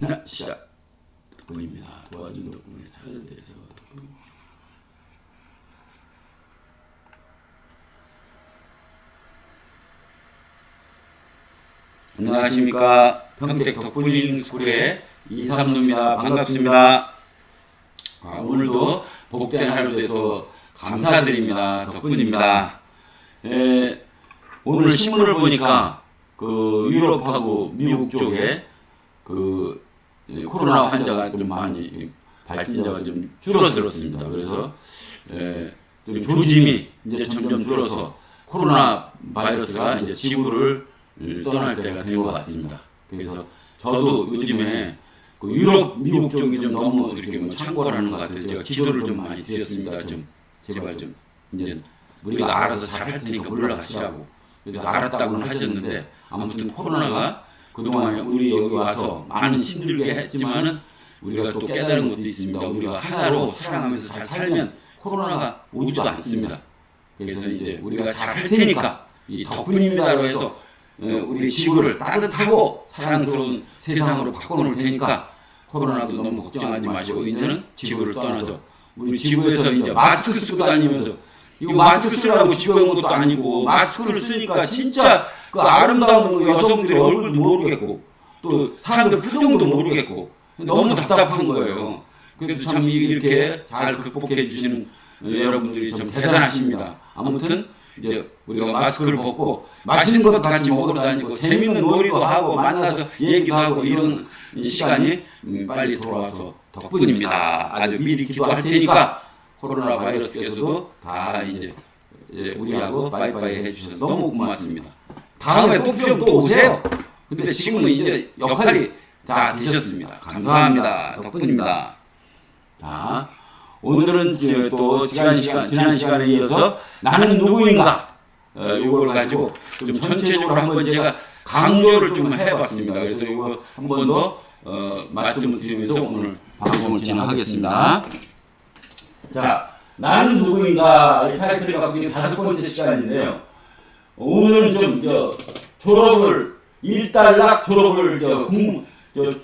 자, 시작. 덕분입니다. 도와준 덕분에 잘 돼서. 안녕하십니까. 평택 덕분인 스쿨의 이삼루입니다. 반갑습니다. 아, 오늘도 복된 하루 돼서 감사드립니다. 덕분입니다. 에, 오늘 신문을 보니까 그 유럽하고 미국 쪽에 그이 코로나 환자가 좀 많이 발진자가 좀 줄어들었습니다. 그래서 에, 좀 조짐이 이제 점점 줄어서 코로나 바이러스가 이제 지구를 음, 떠날 때가 된 것 같습니다. 그래서 저도 요즘에 그 유럽, 미국 쪽이 좀 너무 이렇게 뭐 참고를 하는 것 같아서 제가 기도를 좀 많이 드렸습니다. 좀 제발 좀 이제 우리가 알아서 잘 할 테니까 물러가시라고. 그래서 알았다고는 하셨는데 아무튼 코로나가 그동안 우리 여기 와서 많은 힘들게 했지만은 우리가 또 깨달은 것도 있습니다. 우리가 하나로 사랑하면서 잘 살면 코로나가 오지도 않습니다. 그래서 이제 우리가 잘 할 테니까 이 덕분입니다로 해서 어, 우리 지구를 따뜻하고 사랑스러운 세상으로 바꿔놓을 테니까 코로나도 너무 걱정하지 마시고 이제는 지구를 떠나서 우리 지구에서 이제 마스크 쓰고 다니면서 이거 마스크 쓰라고 지구 온 것도 아니고 마스크를 쓰니까 진짜 그 아름다운 그 여성들의 얼굴도 모르겠고 또 사람들 표정도 모르겠고 너무 답답한 거예요. 그래도 참 이렇게 잘 극복해 주시는 여러분들이 참 대단하십니다. 아무튼 이제 우리가 마스크를 벗고 맛있는 것도 같이 먹으러 다니고 재밌는 놀이도 하고 만나서 얘기도 하고 이런 시간이 음, 빨리 돌아와서 덕분입니다. 아주 미리 기도할 테니까 코로나 바이러스에서도 다 이제 예, 우리하고 바이바이 해주셔서 너무 고맙습니다. 다음에 또 필요하면 또 오세요. 근데 지금은 이제 역할이 다 되셨습니다. 감사합니다. 덕분입니다. 자, 오늘은 또 지난 시간 지난 시간에 이어서 나는 누구인가 어, 이걸 가지고 좀 전체적으로 한번 제가 강조를 좀 해봤습니다. 그래서 이거 한 번 더 어, 말씀을 드리면서 오늘 방송을 진행하겠습니다. 자, 나는 누구인가 이 타이틀이 갖고 있는 다섯 번째 시간인데요. 오늘은 좀 저 졸업을 일단락 졸업을 저, 국, 저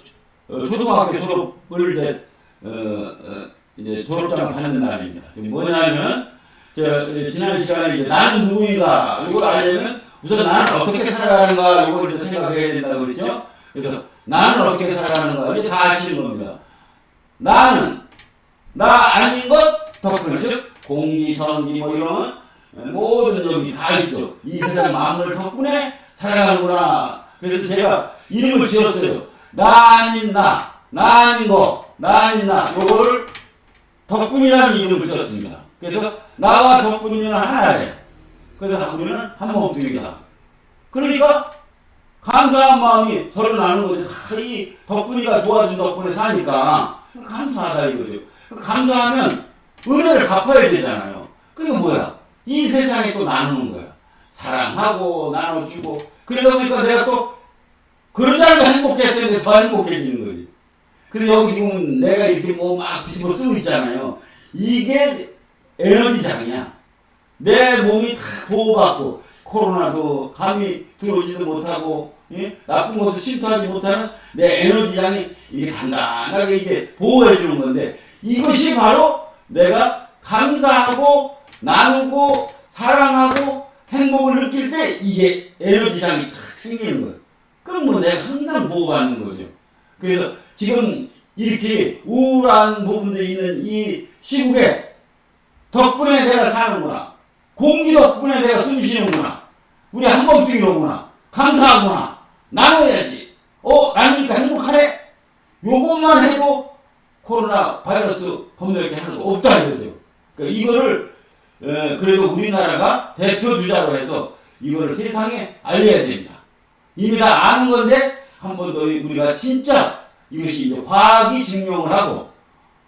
어, 초등학교 졸업을 이제 어, 어, 이제 졸업장을 받는 날입니다. 뭐냐면 저 어, 지난 시간에 이제 나는 누구인가 이걸 알려면 우선 나는 어떻게 살아가는가 이걸 이제 생각해야 된다고 그랬죠. 그래서 나는 어떻게 살아가는가 이제 다 아시는 겁니다. 나는 나 아닌 것 덕분에 즉 공기, 전기 뭐 이런 모든 여기 다 있죠. 이 세상 만물 덕분에 살아가는구나. 그래서 제가 이름을 지었어요. 나 아닌 나, 나 아닌 거, 나 아닌 나 요거를 덕분이라는 이름을 지었습니다. 그래서 나와 덕분이는 하나예요. 그래서 우리는 한 몸뚱이다. 그러니까 감사한 마음이 저를 나는 거죠. 다이 덕분이가 도와준 덕분에 사니까 감사하다 이거죠. 감사하면 은혜를 갚아야 되잖아요. 그게 뭐야? 이 세상에 또 나누는 거야. 사랑하고 나눠주고 그러다 보니까 내가 또 그러지 않고 행복했었는데 더 행복해지는 거지. 그래서 여기 지금 내가 이렇게 뭐 막 뒤집어 쓰고 있잖아요. 이게 에너지장이야. 내 몸이 다 보호받고 코로나도 감이 들어오지도 못하고 예? 나쁜 것도 침투하지 못하는 내 에너지장이 이게 단단하게 이게 보호해 주는 건데 이것이 바로 내가 감사하고 나누고 사랑하고 행복을 느낄 때 이게 에너지장이 탁 생기는 거예요. 그럼 뭐 내가 항상 보호받는 거죠. 그래서 지금 이렇게 우울한 부분도 있는 이 시국에 덕분에 내가 사는구나. 공기 덕분에 내가 숨 쉬는구나. 우리 한 몸뚱이로구나. 감사하구나. 나눠야지. 어, 나니까 행복하네? 요것만 해도 코로나 바이러스 겁낼 게 하나도 없다 이거죠. 그러니까 이거를 에, 그래도 우리나라가 대표 주자로 해서 이거를 세상에 알려야 됩니다. 이미 다 아는 건데 한 번 더 우리가 진짜 이것이 이제 과학이 증명을 하고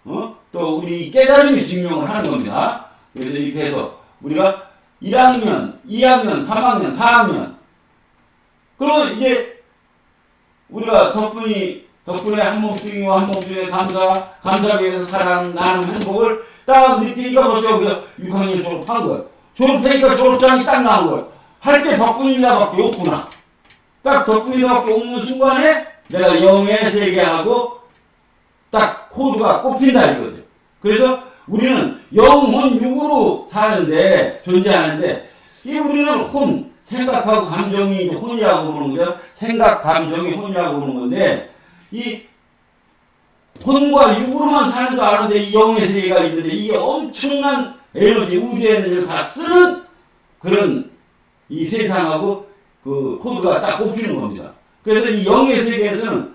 어? 또 우리 깨달음이 증명을 하는 겁니다. 그래서 이렇게 해서 우리가 1학년, 2학년, 3학년, 4학년 그러면 이제 우리가 덕분이 덕분에 한 몸뚱이와 한 몸뚱이의 감사, 감사하게 해서 사랑, 나는 행복을 딱 느끼니까 벌써 여기서 6학년 졸업한 거예요. 졸업하니까 졸업장이 딱 나온 거예요. 할때 덕분이나밖에 없구나. 딱 덕분이나밖에 없는 순간에 내가 영의 세계하고 딱 코드가 꼽힌다 이거죠. 그래서 우리는 영혼 육으로 사는데 존재하는데 이 우리는 혼 생각하고 감정이 혼이라고 보는 거죠. 생각 감정이 혼이라고 보는 건데 이 혼과 육으로만 사는 줄 아는데 이 영의 세계가 있는데 이게 엄청난 에너지 우주의 에너지를 다 쓰는 그런 이 세상하고 그 코드가 딱 꼽히는 겁니다. 그래서 이 영의 세계에서는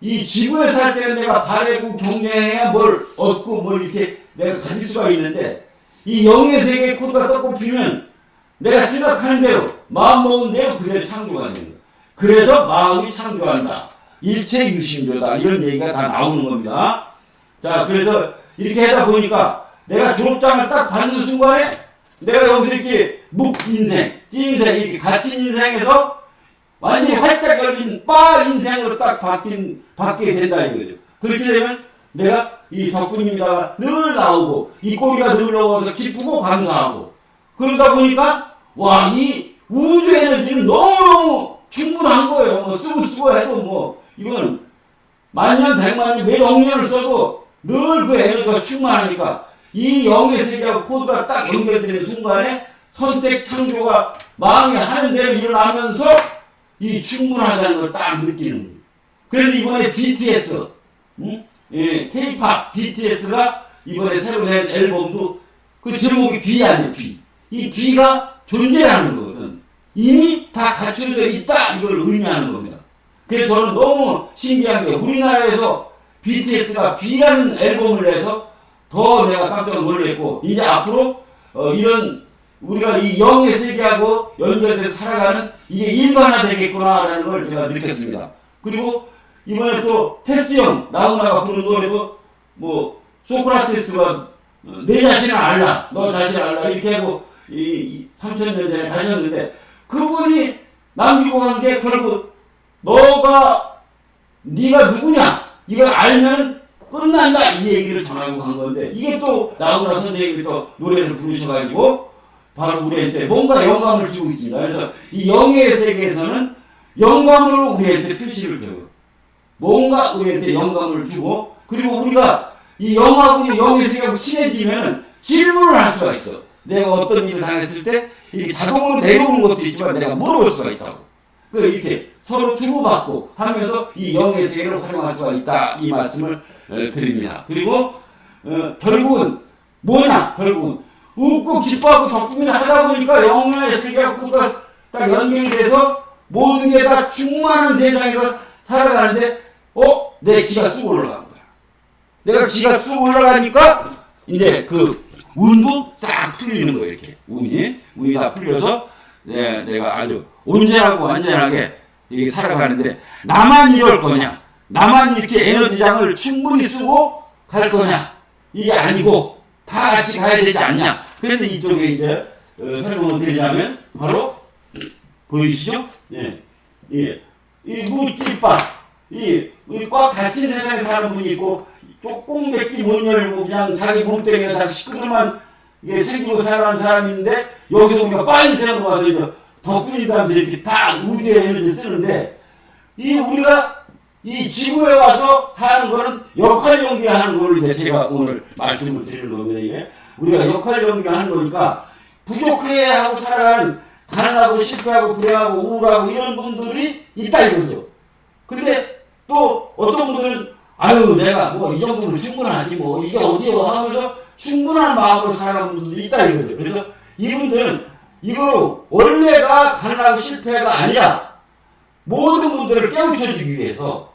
이 지구에 살 때는 내가 바래고 경쟁해야 뭘 얻고 뭘 이렇게 내가 가질 수가 있는데 이 영의 세계 코드가 딱 꼽히면 내가 생각하는 대로 마음 먹은 대로 그대로 창조가 되는 거예요. 그래서 마음이 창조한다. 일체 유심조다. 이런 얘기가 다 나오는 겁니다. 자, 그래서 이렇게 하다 보니까 내가 졸업장을 딱 받는 순간에 내가 여기서 이렇게 묵 인생, 찐 인생, 이렇게 갇힌 인생에서 완전히 활짝 열린 빠 인생으로 딱 바뀐, 바뀌게 된다 이거죠. 그렇게 되면 내가 이 덕분입니다. 늘 나오고, 이 꼬리가 늘 나와서 기쁘고 감사하고, 그러다 보니까, 와, 이 우주 에너지는 너무너무 충분한 거예요. 뭐 쓰고 쓰고 해도 뭐, 이건 만년, 백만년, 몇억 년을 써도 늘 그 에너지가 충만하니까 이 영의 세계하고 코드가 딱 연결되는 순간에 선택 창조가 마음이 하는 대로 일어나면서 이 충분하다는 걸 딱 느끼는 거예요. 그래서 이번에 BTS, 음? 예, K-팝 BTS가 이번에 새로 낸 앨범도 그 제목이 B 아니에요, B. 이 B가 존재하는 거거든. 이미 다 갖춰져 있다, 이걸 의미하는 겁니다. 그래서 저는 너무 신기한 게 우리나라에서 BTS가 B라는 앨범을 내서 더 내가 깜짝 놀랐고 이제 앞으로 어, 이런 우리가 이 영의 세계하고 연결돼서 살아가는 이게 일반화 되겠구나라는 걸 제가 느꼈습니다. 그리고 이번에 또 테스 형 나훈아가 부른 노래도 뭐 소크라테스가 어, 내 자신을 알라, 너 자신을 알라 이렇게 하고 이 3천 년 전에 가셨는데 그분이 남기고 간 게 결국 너가 네가 누구냐 이걸 알면 끝난다 이 얘기를 전하고 간 건데 이게 또 나훈아 선생님이 또 노래를 부르셔가지고 바로 우리한테 뭔가 영감을 주고 있습니다. 그래서 이 영의 세계에서는 영감으로 우리한테 표시를 줘요. 뭔가 우리한테 영감을 주고 그리고 우리가 이 영하고 영의 세계하고 친해지면 질문을 할 수가 있어. 내가 어떤 일을 당했을 때 이렇게 자동으로 내려오는 것도 있지만 내가 물어볼 수가 있다고. 그 이렇게 서로 주고받고 하면서 이 영의 세계를 활용할 수가 있다 이 말씀을 어, 드립니다. 그리고 어, 결국은 뭐냐? 결국은 웃고 기뻐하고 덕분에 하다 보니까 영의 세계가 딱 연결이 돼서 모든 게 다 충만한 세상에서 살아가는데 어? 내 기가 쑥 올라간 거야. 내가 기가 쑥 올라가니까 이제 그 운도 싹 풀리는 거예요 이렇게 운이 운이 다 풀려서 네, 내가 아주 온전하고 완전하게 이렇게 살아가는데 나만 이럴 거냐 나만 이렇게 에너지장을 충분히 쓰고 갈 거냐 이게 아니고 다 같이 가야 되지 않냐 그래서 이쪽에 이제 어, 설명을 드리자면 바로 보이시죠? 예. 예. 이 이, 이꽉 닫힌 세상에 사는 분이 있고 조금 몇끼 못 열고 그냥 자기 몸뚱이에 다 시끄러만 이게 생기고 살아가는 사람이 있는데 여기서 우리가 빨리 생각을 와서 이제 덕분이다면서 이렇게 다 우주의 에너지를 쓰는데 이 우리가 이 지구에 와서 사는 거는 역할 연기를 하는 걸 이제 제가 오늘 말씀을 드리는 겁니다 이게. 우리가 역할 연기를 하는 거니까 부족해 하고 살아가는 가난하고 실패하고 불행하고 우울하고 이런 분들이 있다 이거죠. 근데 또 어떤 분들은 아유 내가 뭐 이 정도면 충분하지 뭐. 이게 어디요 하면서 충분한 마음으로 살아가는 분들도 있다 이거죠. 그래서 이분들은 이거 원래가 가난하고 실패가 아니라 모든 분들을 깨우쳐주기 위해서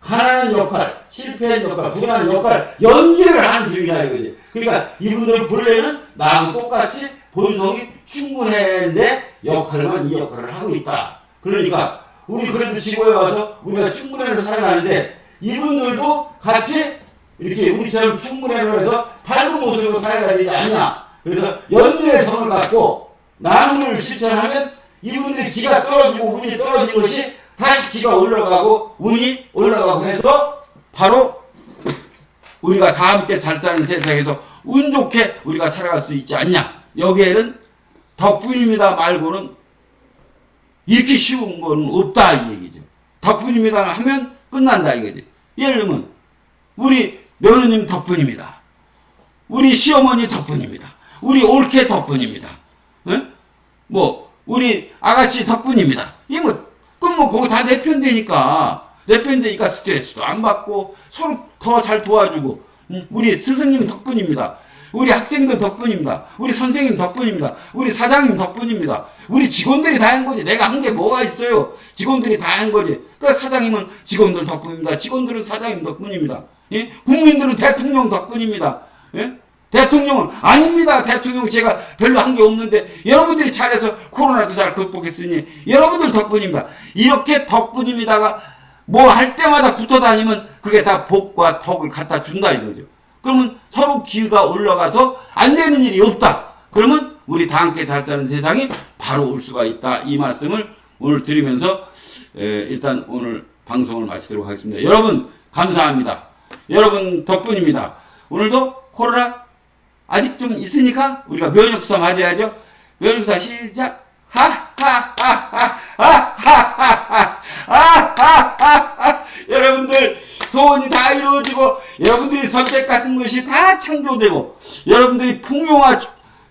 가난한 역할, 실패한 역할, 불안한 역할 연기를 하는 중이다 이거지. 그러니까 이분들 본래는 나하고 똑같이 본성이 충분했는데 역할만 이 역할을 하고 있다. 그러니까 우리 그래도 지구에 와서 우리가 충분해서 살아가는데 이분들도 같이 이렇게 우리처럼 충분해로 해서 밝은 모습으로 살아가야 되지 않냐. 그래서 연륜의 성을 갖고 나눔을 실천하면 이분들이 기가 떨어지고 운이 떨어진 것이 다시 기가 올라가고 운이 올라가고 해서 바로 우리가 다 함께 잘 사는 세상에서 운 좋게 우리가 살아갈 수 있지 않냐. 여기에는 덕분입니다 말고는 이렇게 쉬운 건 없다 이 얘기죠. 덕분입니다 하면 끝난다 이거지. 예를 들면 우리 며느님 덕분입니다. 우리 시어머니 덕분입니다. 우리 올케 덕분입니다. 예? 뭐 우리 아가씨 덕분입니다. 이뭐 그럼 뭐 거기 다 내 편 되니까 내 편 되니까 스트레스도 안 받고 서로 더 잘 도와주고 음, 우리 스승님 덕분입니다. 우리 학생들 덕분입니다. 우리 선생님 덕분입니다. 우리 사장님 덕분입니다. 우리 직원들이 다 한 거지. 내가 한 게 뭐가 있어요? 직원들이 다 한 거지. 그 사장님은 직원들 덕분입니다. 직원들은 사장님 덕분입니다. 예? 국민들은 대통령 덕분입니다. 예? 대통령은 아닙니다. 대통령 제가 별로 한 게 없는데 여러분들이 잘해서 코로나도 잘 극복했으니 여러분들 덕분입니다. 이렇게 덕분입니다가 뭐 할 때마다 붙어 다니면 그게 다 복과 덕을 갖다 준다 이거죠. 그러면 서로 기가 올라가서 안 되는 일이 없다. 그러면 우리 다 함께 잘 사는 세상이 바로 올 수가 있다. 이 말씀을 오늘 드리면서 에, 일단 오늘 방송을 마치도록 하겠습니다. 여러분 감사합니다. 여러분 덕분입니다. 오늘도 코로나 아직 좀 있으니까 우리가 면역사 맞아야죠. 면역사 시작. 하하하하하하하하하하 여러분들 소원이 다 이루어지고 여러분들이 선택 같은 것이 다 창조되고 여러분들이 풍요와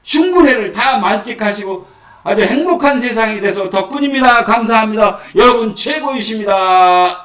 충분회를 다 만끽하시고 아주 행복한 세상이 돼서 덕분입니다. 감사합니다. 여러분 최고이십니다.